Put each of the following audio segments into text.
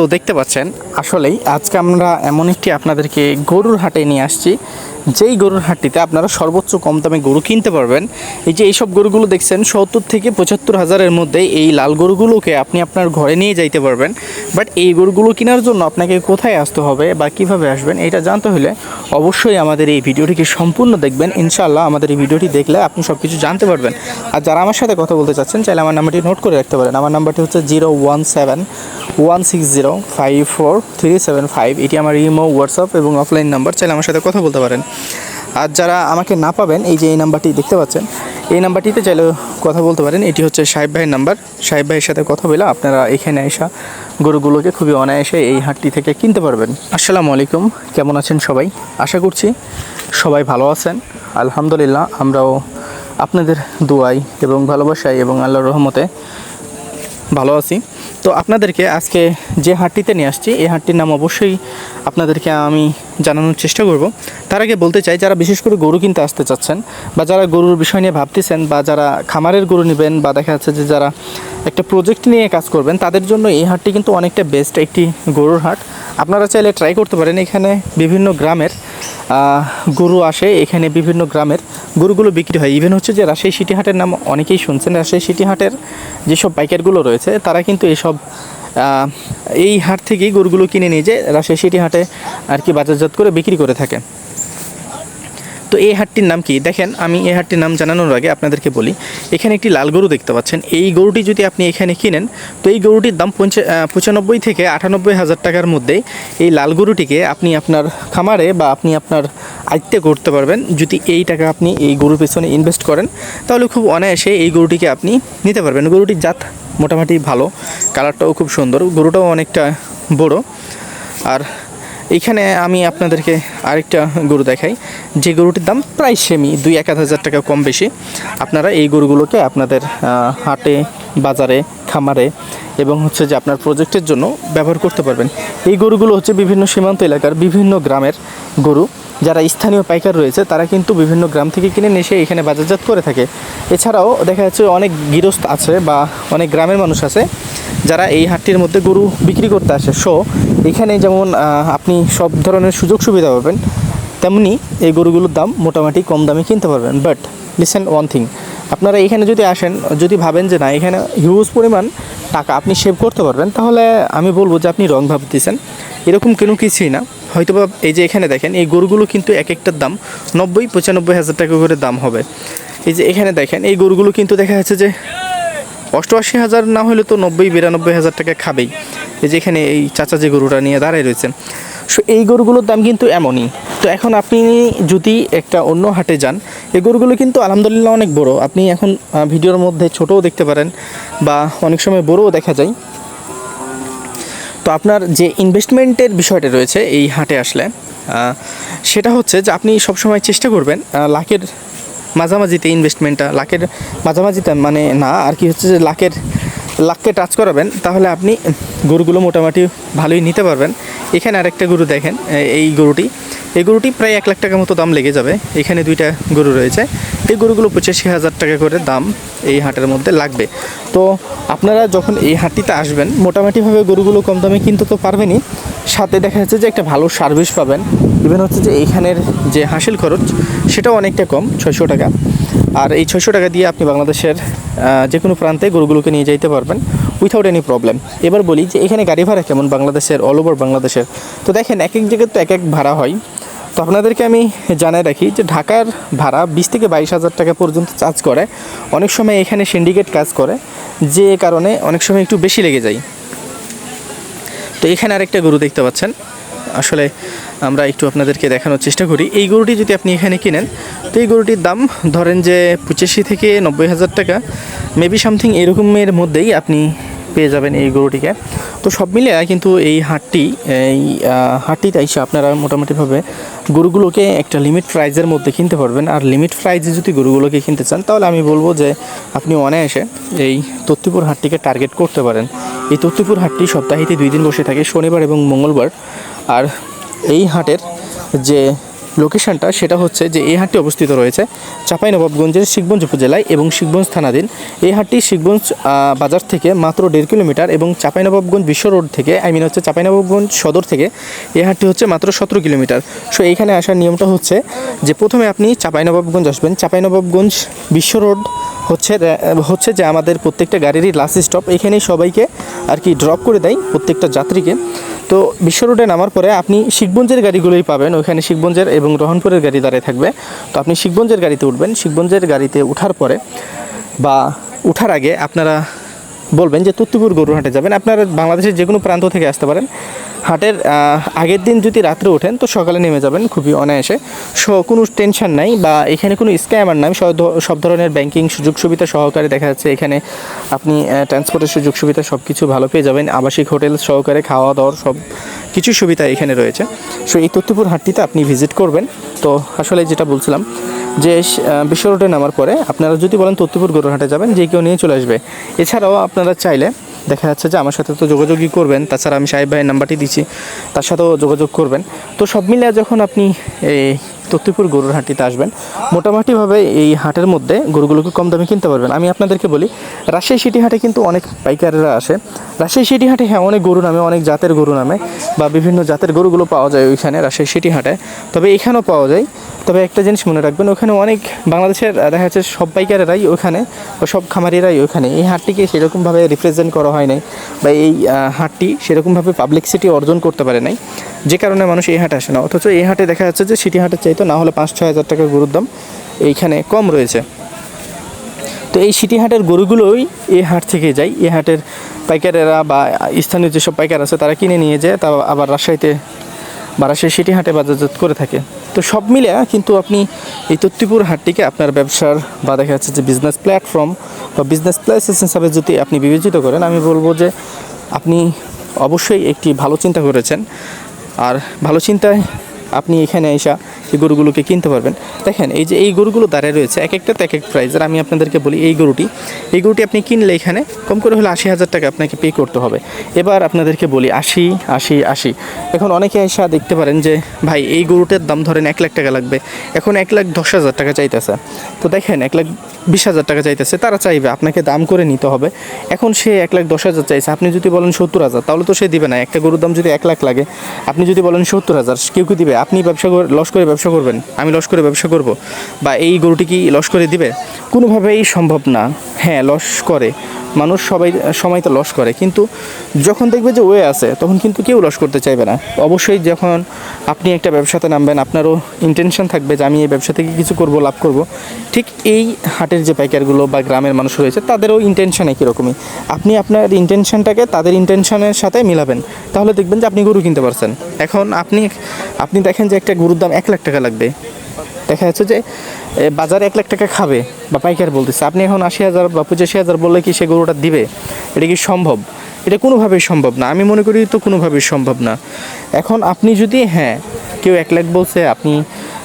তো দেখতে পাচ্ছেন আসলেই আজকে আমরা এমন একটি আপনাদেরকে গরুর হাটে নিয়ে আসছি। যেই গরুর হাটটিতে আপনারা সর্বোচ্চ কম দামে গরু কিনতে পারবেন, এই যে এইসব গরুগুলো দেখছেন, সত্তর থেকে পঁচাত্তর হাজারের মধ্যে এই লাল গরুগুলোকে আপনি আপনার ঘরে নিয়ে যাইতে পারবেন। বাট এই গরুগুলো কেনার জন্য আপনাকে কোথায় আসতে হবে বা কীভাবে আসবেন, এটা জানতে হলে অবশ্যই আমাদের এই ভিডিওটিকে সম্পূর্ণ দেখবেন। ইনশাআল্লাহ আমাদের এই ভিডিওটি দেখলে আপনি সব কিছু জানতে পারবেন। আর যারা আমার সাথে কথা বলতে চাচ্ছেন, চাইলে আমার নাম্বারটি নোট করে রাখতে পারেন। আমার নাম্বারটি হচ্ছে zero one seven one six zero five four three seven five. এটি আমার ইমো, হোয়াটসঅ্যাপ এবং অফলাইন নাম্বার। চাইলে আমার সাথে কথা বলতে পারেন। আর যারা আমাকে না পাবেন, এই যে এই নাম্বারটি দেখতে পাচ্ছেন, এই নাম্বারটিতে চাইলে কথা বলতে পারেন। এটি হচ্ছে সাহেব ভাইয়ের নাম্বার। সাহেব ভাইয়ের সাথে কথা বলে আপনারা এখানে এসা গরুগুলোকে খুবই অনায়াসে এই হাটটি থেকে কিনতে পারবেন। আসসালামু আলাইকুম, কেমন আছেন সবাই? আশা করছি সবাই ভালো আছেন। আলহামদুলিল্লাহ, আমরাও আপনাদের দোয়াই এবং ভালোবাসায় এবং আল্লাহর রহমতে ভালো আছি। তো আপনাদেরকে আজকে যে হাটটিতে নিয়ে আসছি, এই হাটটির নাম অবশ্যই আপনাদেরকে আমি জানানোর চেষ্টা করব। তার আগে বলতে চাই, যারা বিশেষ করে গরু কিনতে আসতে চাচ্ছেন বা যারা গরুর বিষয় নিয়ে ভাবতেছেন বা যারা খামারের গরু নেবেন বা দেখা যাচ্ছে যে যারা একটা প্রজেক্ট নিয়ে কাজ করবেন, তাদের জন্য এই হাটটি কিন্তু অনেকটা বেস্ট একটি গরুর হাট। আপনারা চাইলে ট্রাই করতে পারেন, এখানে বিভিন্ন গ্রামের গরু আসে, এখানে বিভিন্ন গ্রামের গরুগুলো বিক্রি হয়। ইভেন হচ্ছে যে রাজশাহী সিটি হাটের নাম অনেকেই শুনছেন, রাজশাহী সিটি হাটের যেসব পাইকারগুলো রয়েছে, তারা কিন্তু এসব এই হাট থেকেই গরুগুলো কিনে নিয়ে যে রাজশাহী সিটি হাটে আর কি বাজারজাত করে বিক্রি করে থাকে। তো এই হাটটির নাম কি? দেখেন, আমি এই হাটটির নাম জানানোর আগে আপনাদেরকে বলি, এখানে একটি লাল গরু দেখতে পাচ্ছেন। এই গরুটি যদি আপনি এখানে কিনেন, তো এই গরুটির দাম পঁচানব্বই থেকে আটানব্বই হাজার টাকার মধ্যে এই লাল গরুটিকে আপনি আপনার খামারে বা আপনি আপনার আয়ত্তে করতে পারবেন। যদি এই টাকা আপনি এই গরুর পেছনে ইনভেস্ট করেন, তাহলে খুব অনায়াসে এই গরুটিকে আপনি নিতে পারবেন। গরুটির জাত মোটামুটি ভালো কালারটাও খুব সুন্দর, গরুটাও অনেকটা বড়। আর এইখানে আমি আপনাদেরকে আরেকটা গরু দেখাই। যে গরুটির দাম প্রায় সেমি দুই এক হাজার টাকা কম বেশি। আপনারা এই গরুগুলোকে আপনাদের হাটে, বাজারে, খামারে এবং হচ্ছে যে আপনার প্রজেক্টের জন্য ব্যবহার করতে পারবেন। এই গরুগুলো হচ্ছে বিভিন্ন সীমান্ত এলাকার বিভিন্ন গ্রামের গরু। যারা স্থানীয় পাইকার রয়েছে, তারা কিন্তু বিভিন্ন গ্রাম থেকে কিনে এসে এখানে বাজারজাত করে থাকে। এছাড়াও দেখা যাচ্ছে অনেক গৃহস্থ আছে বা অনেক গ্রামের মানুষ আছে, যারা এই হাটটির মধ্যে গরু বিক্রি করতে আসে। সো এখানে যেমন আপনি সব ধরনের সুযোগ সুবিধা পাবেন, তেমনি এই গরুগুলোর দাম মোটামুটি কম দামে কিনতে পারবেন। বাট লিসেন ওয়ান থিং আপনারা এখানে যদি আসেন, যদি ভাবেন যে না, এখানে হিউজ পরিমাণ টাকা আপনি সেভ করতে পারবেন, তাহলে আমি বলব যে আপনি রং ভাবতেছেন। এরকম কোনো কিছুই না। হয়তোবা এই যে এখানে দেখেন, এই গরুগুলো কিন্তু এক একটার দাম নব্বই, পঁচানব্বই হাজার টাকা করে দাম হবে। এই যে এখানে দেখেন, এই গরুগুলো কিন্তু দেখা যাচ্ছে যে অষ্টআশি হাজার না হলে তো নব্বই, বিরানব্বই হাজার টাকা খাবেই। এই যে এখানে এই চাচা যে গরুটা নিয়ে দাঁড়ায় রয়েছেন সো এই গরুগুলোর দাম কিন্তু এমনই। তো এখন আপনি যদি একটা অন্য হাটে যান, এই গরুগুলো কিন্তু আলহামদুলিল্লাহ অনেক বড়। আপনি এখন ভিডিওর মধ্যে ছোটও দেখতে পারেন বা অনেক সময় বড়ও দেখা যায়। তো আপনার যে ইনভেস্টমেন্টের বিষয়টা রয়েছে এই হাটে আসলে সেটা হচ্ছে যে আপনি সবসময় চেষ্টা করবেন লাখের মাঝামাঝিতে ইনভেস্টমেন্টটা লাখের মাঝামাঝিতে মানে না, আর কি হচ্ছে যে লাখের লাখকে টাচ করাবেন, তাহলে আপনি গরুগুলো মোটামুটি ভালোই নিতে পারবেন। এখানে আরেকটা গরু দেখেন এই গরুটি। এই গরুটি প্রায় এক লাখ টাকার মতো দাম লেগে যাবে। এখানে দুইটা গরু রয়েছে। এই গরুগুলো পঁচাশি হাজার টাকা করে দাম এই হাটের মধ্যে লাগবে। তো আপনারা যখন এই হাটটিতে আসবেন, মোটামুটিভাবে গরুগুলো কম দামে কিনতে তো পারবেনই। সাথে দেখা যাচ্ছে যে একটা ভালো সার্ভিস পাবেন। ইভেন হচ্ছে যে এইখানের যে হাসিল খরচ, সেটাও অনেকটা কম, ছয়শো টাকা। আর এই ছয়শো টাকা দিয়ে আপনি বাংলাদেশের যে কোনো প্রান্তে গরুগুলোকে নিয়ে যাইতে পারবেন উইথাউট এনি প্রবলেম এবার বলি যে এখানে গাড়ি ভাড়া কেমন? বাংলাদেশের অল ওভার বাংলাদেশের। তো দেখেন, এক এক জায়গায় তো এক এক ভাড়া হয়। তো আপনাদেরকে আমি জানাই রাখি যে ঢাকার ভাড়া বিশ থেকে বাইশ হাজার টাকা পর্যন্ত চার্জ করে। অনেক সময় এখানে সিন্ডিকেট কাজ করে, যে কারণে অনেক সময় একটু বেশি লেগে যায়। তো এখানে আরেকটা গরু দেখতে পাচ্ছেন। আসলে আমরা একটু আপনাদেরকে দেখানোর চেষ্টা করি। এই গরুটি যদি আপনি এখানে কিনেন, তো এই গরুটির দাম ধরেন যে পঁচাশি থেকে নব্বই হাজার টাকা। মেবি সামথিং এরকমের মধ্যেই আপনি পেয়ে যাবেন এই গরুটিকে। তো সব মিলিয়ে কিন্তু এই হাটটি, এই হাটটিতে এসে আপনারা মোটামুটিভাবে গরুগুলোকে একটা লিমিট প্রাইজের মধ্যে কিনতে পারবেন। আর লিমিট প্রাইজে যদি গরুগুলোকে কিনতে চান, তাহলে আমি বলব যে আপনি অনায়াসে এই তত্ত্বপুর হাটটিকে টার্গেট করতে পারেন। এই তত্ত্বপুর হাটটি সপ্তাহেতে দুই দিন বসে থাকে, শনিবার এবং মঙ্গলবার। আর এই হাটের যে লোকেশনটা সেটা হচ্ছে যে এই হাটটি অবস্থিত রয়েছে চাঁপাইনবাবগঞ্জের শিখগঞ্জ উপজেলায় এবং শিখগঞ্জ থানাধীন। এই হাটটি শিখগঞ্জ বাজার থেকে মাত্র দেড় কিলোমিটার এবং চাঁপাইনবাবগঞ্জ বিশ্ব রোড থেকে আই মিন হচ্ছে চাঁপাইনবাবগঞ্জ সদর থেকে এই হাটটি হচ্ছে মাত্র সতেরো কিলোমিটার। সো এইখানে আসার নিয়মটা হচ্ছে যে প্রথমে আপনি চাঁপাইনবাবগঞ্জ আসবেন। চাঁপাইনবাবগঞ্জ বিশ্ব রোড হচ্ছে হচ্ছে যে আমাদের প্রত্যেকটা গাড়িরই লাস্ট স্টপ এখানেই সবাইকে আর কি ড্রপ করে দেয় প্রত্যেকটা যাত্রীকে। তো বিশ্ব রোডে নামার পরে আপনি শিখবঞ্জের গাড়িগুলোই পাবেন। ওইখানে শিখবঞ্জের এবং রহনপুরের গাড়ি দাঁড়িয়ে থাকবে। তো আপনি শিখবঞ্জের গাড়িতে উঠবেন। শিখবঞ্জের গাড়িতে ওঠার পরে বা উঠার আগে আপনারা বলবেন যে তুত্তুপুর গরুহাটে যাবেন। আপনারা বাংলাদেশের যে কোনো প্রান্ত থেকে আসতে পারেন। হাটের আগের দিন যদি রাত্রে ওঠেন, তো সকালে নেমে যাবেন খুবই অনায়াসে। সো, কোনো টেনশন নাই বা এখানে কোনো স্ক্যামার নাই। সব ধরনের ব্যাংকিং সুযোগ সুবিধা সহকারে দেখা যাচ্ছে এখানে আপনি ট্রান্সপোর্টের সুযোগ সুবিধা সব কিছু ভালো পেয়ে যাবেন। আবাসিক হোটেল সহকারে খাওয়া দাওয়ার সব কিছু সুবিধা এখানে রয়েছে। সো, এই তথ্যপুর হাটটিতে আপনি ভিজিট করবেন। তো আসলে যেটা বলছিলাম যে বিশ্ব রোডে নামার পরে আপনারা যদি বলেন তত্ত্বপুর গরুহাটে যাবেন, যে কেউ নিয়ে চলে আসবে। এছাড়াও আপনারা চাইলে দেখা যাচ্ছে যে আমার সাথে তো যোগাযোগই করবেন, তাছাড়া আমি সাহেব ভাইয়ের নাম্বারটি দিচ্ছি, তার সাথেও যোগাযোগ করবেন। তো সব মিলিয়ে যখন আপনি এই তত্ত্বপুর গরুর হাটটিতে আসবেন। মোটামুটিভাবে এই হাটের মধ্যে গরুগুলোকে কম দামে কিনতে পারবেন। আমি আপনাদেরকে বলি, রাজশাহী সিটি হাটে কিন্তু অনেক পাইকাররা আসে। রাজশাহী সিটি হাটে হ্যাঁ অনেক গরু নামে, অনেক জাতের গরু নামে বা বিভিন্ন জাতের গরুগুলো পাওয়া যায় ওইখানে রাজশাহী সিটি হাটে। তবে এখানেও পাওয়া যায়। তবে একটা জিনিস মনে রাখবেন, ওখানে অনেক বাংলাদেশের দেখা যাচ্ছে সব পাইকারেরাই ওখানে বা সব খামারিরাই ওখানে। এই হাটটিকে সেরকমভাবে রিপ্রেজেন্ট করা হয় নাই বা এই হাটটি সেরকমভাবে পাবলিক সিটি অর্জন করতে পারে নাই। যে কারণে মানুষ এই হাটে আসে না। অথচ এই হাটে দেখা যাচ্ছে যে সিটি হাটের চাইতো না হলে পাঁচ ছ হাজার টাকার গরুর দাম এইখানে কম রয়েছে। তো এই সিটি হাটের গরুগুলোই এই হাট থেকে যায়। এই হাটের পাইকারেরা বা স্থানীয় যেসব পাইকার আছে তারা কিনে নিয়ে যায়, তা আবার রাজশাহীতে বা রাজশাহী সিটি হাটে বাজারজাত করে থাকে। তো সব মিলে কিন্তু আপনি এই তত্ত্বপুর হাটটিকে আপনার ব্যবসার বা দেখা যাচ্ছে যে বিজনেস প্ল্যাটফর্ম বা বিজনেস প্লেসেস হিসাবে যদি আপনি বিবেচিত করেন, আমি বলব যে আপনি অবশ্যই একটি ভালো চিন্তা করেছেন। আর ভালো চিন্তায় আপনি এখানে এসা এই গরুগুলোকে কিনতে পারবেন। দেখেন, এই যে এই গরুগুলো দাঁড়িয়ে রয়েছে এক একটা এক এক প্রাইস আর আমি আপনাদেরকে বলি, এই গরুটি এই গরুটি আপনি কিনলে এখানে কম করে হলে আশি হাজার টাকা আপনাকে পে করতে হবে। এবার আপনাদেরকে বলি, আশি আশি আশি। এখন অনেকে এসা দেখতে পারেন যে, ভাই, এই গরুটার দাম ধরেন এক লাখ টাকা লাগবে। এখন এক লাখ দশ হাজার টাকা চাইতেছে। তো দেখেন, এক লাখ বিশ হাজার টাকা চাইতেছে, তারা চাইবে, আপনাকে দাম করে নিতে হবে। এখন সে এক লাখ দশ হাজার চাইছে, আপনি যদি বলেন সত্তর হাজার, তাহলে তো সে দিবে না। একটা গরুর দাম যদি এক লাখ লাগে, আপনি যদি বলেন সত্তর হাজার, কেউ কি দিবে? আপনি ব্যবসা লস করে ব্যবসা করবেন, আমি লস করে ব্যবসা করব, বা এই গরুটি কি লস করে দিবে? কোনোভাবেই সম্ভব না। হ্যাঁ লস করে। মানুষ সবাই, সময় তো লস করে। কিন্তু যখন দেখবে যে ওয়ে আছে, তখন কিন্তু কেউ লস করতে চাইবে না। অবশ্যই যখন আপনি একটা ব্যবসাতে নামবেন, আপনারও ইন্টেনশন থাকবে যে আমি এই ব্যবসা থেকে কিছু করব, লাভ করব। ঠিক এই হাটের যে পাইকারগুলো বা গ্রামের মানুষ রয়েছে, তাদেরও ইন্টেনশন একই রকমই। আপনি আপনার ইন্টেনশনটাকে তাদের ইন্টেনশনের সাথে মিলাবেন। তাহলে দেখবেন যে আপনি গরু কিনতে পারছেন। এখন আপনি আপনি দেখেন যে একটা গরুর দাম এক লাখ টাকা লাগবে। দেখা যাচ্ছে যে বাজারে এক লাখ টাকা খাবে বা পাইকার বলতেছে। আপনি এখন আশি হাজার বা পঁচাশি হাজার বললে কি সে গরুটা দিবে? এটা কি সম্ভব? এটা কোনোভাবেই সম্ভব না। আমি মনে করি তো কোনোভাবেই সম্ভব না। এখন আপনি যদি হ্যাঁ কেউ এক লাখ বলছে, আপনি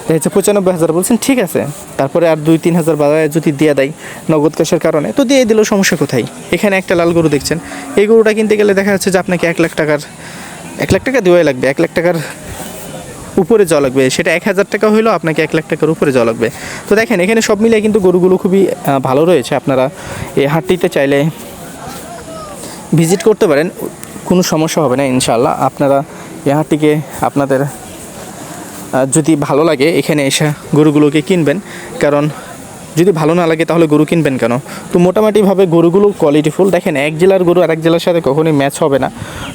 দেখা যাচ্ছে পঁচানব্বই হাজার বলছেন, ঠিক আছে। তারপরে আর দুই, তিন হাজার বাজারে যদি দিয়ে দেয় নগদ ক্যাশের কারণে, তো দিয়ে দিলেও সমস্যা কোথায়? এখানে একটা লাল গরু দেখছেন। এই গরুটা কিনতে গেলে দেখা যাচ্ছে যে আপনাকে এক লাখ টাকার, এক লাখ টাকা দেওয়াই লাগবে। এক লাখ টাকার উপরে জল লাগবে। সেটা এক হাজার টাকা হলেও আপনাকে এক লাখ টাকার উপরে জল লাগবে। তো দেখেন, এখানে সব মিলিয়ে কিন্তু গরুগুলো খুবই ভালো রয়েছে। আপনারা এই হাটটিতে চাইলে ভিজিট করতে পারেন। কোনো সমস্যা হবে না ইনশাল্লাহ আপনারা এই হাটটিকে আপনাদের যদি ভালো লাগে, এখানে এসে গরুগুলোকে কিনবেন। কারণ যদি ভালো না লাগে তাহলে গরু কিনবেন কেন? তো মোটামুটিভাবে গরুগুলো কোয়ালিটিফুল দেখেন, এক জেলার গরু আরেক জেলার সাথে কখনোই ম্যাচ হবে না।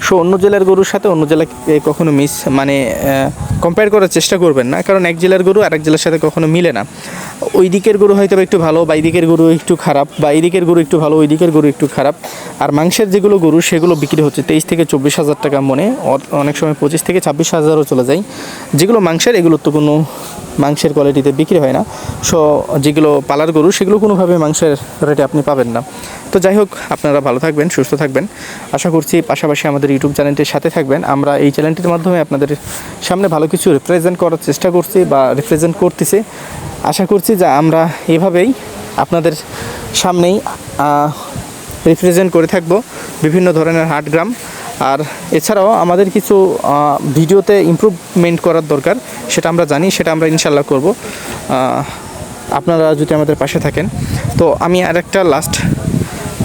সো অন্য জেলার গরুর সাথে অন্য জেলাকে কখনো মিস মানে কম্পেয়ার করার চেষ্টা করবেন না। কারণ এক জেলার গরু আরেক জেলার সাথে কখনো মিলে না। ওই দিকের গরু হয়তো একটু ভালো, বা এই দিকের গরু একটু খারাপ, বা এই দিকের গরু একটু ভালো, ওই দিকের গরু একটু খারাপ। আর মাংসের যেগুলো গরু, সেগুলো বিক্রি হচ্ছে তেইশ থেকে চব্বিশ হাজার টাকা মনে। অনেক সময় পঁচিশ থেকে ছাব্বিশ হাজারও চলে যায়। যেগুলো মাংসের এগুলোর তো কোনো মাংসের কোয়ালিটিতে বিক্রি হয় না। সো যেগুলো পালার গরু, সেগুলো কোনোভাবে মাংসের রেটে আপনি পাবেন না। তো যাই হোক, আপনারা ভালো থাকবেন, সুস্থ থাকবেন। আশা করছি পাশাপাশি আমাদের ইউটিউব চ্যানেলটির সাথে থাকবেন। আমরা এই চ্যানেলটির মাধ্যমে আপনাদের সামনে ভালো কিছু রিপ্রেজেন্ট করার চেষ্টা করছি বা রিপ্রেজেন্ট করতেছি। আশা করছি যে আমরা এভাবেই আপনাদের সামনেই রিপ্রেজেন্ট করে থাকব। বিভিন্ন ধরনের হাট গ্রাম আর এছাড়াও আমাদের কিছু ভিডিওতে ইমপ্রুভমেন্ট করার দরকার, সেটা আমরা জানি, সেটা আমরা ইনশাল্লাহ করব। আপনারা যদি আমাদের পাশে থাকেন। তো আমি আর একটা লাস্ট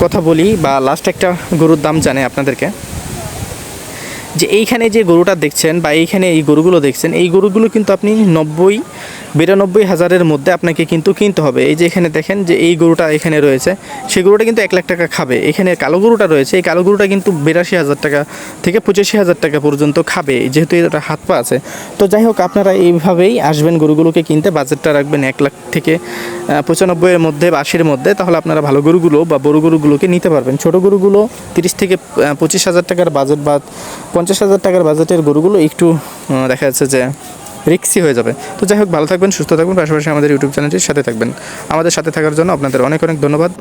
কথা বলি বা লাস্ট একটা গরুর দাম জানে আপনাদেরকে। যে এইখানে যে গরুটা দেখছেন বা এইখানে এই গরুগুলো দেখছেন, এই গরুগুলো কিন্তু আপনি নব্বই বিরানব্বই হাজারের মধ্যে আপনাকে কিন্তু কিনতে হবে। এই যে এখানে দেখেন যে এই গরুটা এখানে রয়েছে, সেই গরুটা কিন্তু এক লাখ টাকা খাবে। এখানে কালো গরুটা রয়েছে, এই কালো গরুটা কিন্তু বিরাশি হাজার টাকা থেকে পঁচাশি হাজার টাকা পর্যন্ত খাবে, যেহেতু এটা হাত পা আছে। তো যাই হোক, আপনারা এইভাবেই আসবেন গরুগুলোকে কিনতে, বাজেটটা রাখবেন এক লাখ থেকে পঁচানব্বইয়ের মধ্যে বা আশির মধ্যে, তাহলে আপনারা ভালো গরুগুলো বা বড় গরুগুলোকে নিতে পারবেন। ছোট গরুগুলো তিরিশ থেকে পঁচিশ হাজার টাকার বাজেট বা পঞ্চাশ হাজার টাকার বাজেটের গরুগুলো একটু দেখা যাচ্ছে যে রিক্সি হয়ে যাবে। তো যাই হোক, ভালো থাকবেন, সুস্থ থাকবেন, পাশাপাশি আমাদের ইউটিউব চ্যানেলটির সাথে থাকবেন। আমাদের সাথে থাকার জন্য আপনাদের অনেক অনেক ধন্যবাদ।